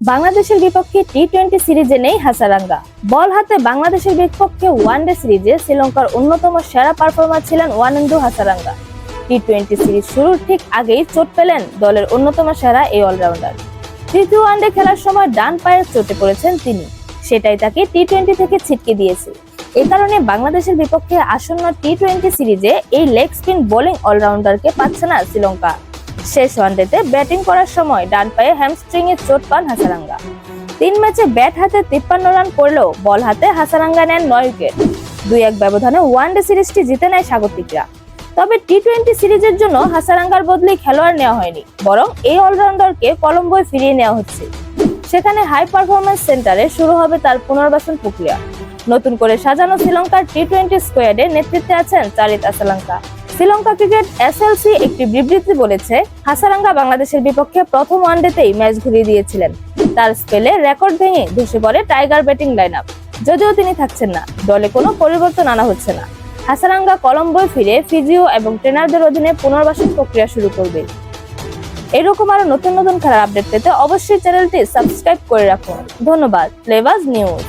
বাংলাদেশের বিপক্ষে T twenty সিরিজে নেই হাসারাঙ্গা। বল হাতে বাংলাদেশের বিপক্ষে ওয়ানডে সিরিজে শ্রীলঙ্কার অন্যতম সেরা পারফর্মার ছিলেন Wanindu Hasaranga. T twenty series শুরুর ঠিক আগেই চোট পেলেন দলের অন্যতম সেরা এই অলরাউন্ডার তৃতীয় ওয়ানডে খেলার সময় ডান পায়ের চোটে পড়েছেন তিনি। সেটাই তাকে টি টোয়েন্টি থেকে ছিটকে দিয়েছে। এ কারণে বাংলাদেশের বিপক্ষে আসন্ন টি টোয়েন্টি সিরিজে এই লেগ স্পিন বোলিং অলরাউন্ডারকে পাচ্ছে না শ্রীলঙ্কা। শেষ ওয়ানডেতে ব্যাটিং করার সময় ডান পায়ে হ্যামস্ট্রিং এ চোট পান হাসারাঙ্গা। তিন ম্যাচে ব্যাট হাতে তিপ্পান্ন রান করলেও বল হাতে হাসারাঙ্গা নেন নয় উইকেট দুই এক ব্যবধানে ওয়ানডে সিরিজটি জিতে নেয় স্বাগতিকরা। তবে টি টোয়েন্টি সিরিজের জন্য হাসারাঙ্গার বদলে খেলোয়াড় নেওয়া হয়নি, বরং এই অলরাউন্ডারকে কলম্বোয় ফিরিয়ে নেওয়া হচ্ছে। সেখানে হাই পারফরমেন্স সেন্টারে শুরু হবে তার পুনর্বাসন প্রক্রিয়া। নতুন করে সাজানো শ্রীলঙ্কার টি টোয়েন্টি স্কোয়াডে নেতৃত্বে আছেন চারিত আসালাঙ্কা। শ্রীলঙ্কা ক্রিকেট এসএলসি একটি বিবৃতি বলেছে, হাসারাঙ্গা বাংলাদেশের বিপক্ষে প্রথম ওয়ানডেতেই ম্যাচ ঘুরিয়ে দিয়েছিলেন। তার স্পেলে রেকর্ড ভেঙে ধসে পড়ে টাইগার ব্যাটিং লাইন আপ যদিও তিনি থাকছেন না, দলে কোনো পরিবর্তন আনা হচ্ছে না। হাসারাঙ্গা কলম্বোয় ফিরে ফিজিও এবং ট্রেনারদের অধীনে পুনর্বাসন প্রক্রিয়া শুরু করবে। এরকম আরও নতুন নতুন খেলার আপডেট পেতে অবশ্যই চ্যানেলটি সাবস্ক্রাইব করে রাখুন। ধন্যবাদ ফ্লেভাজ নিউজ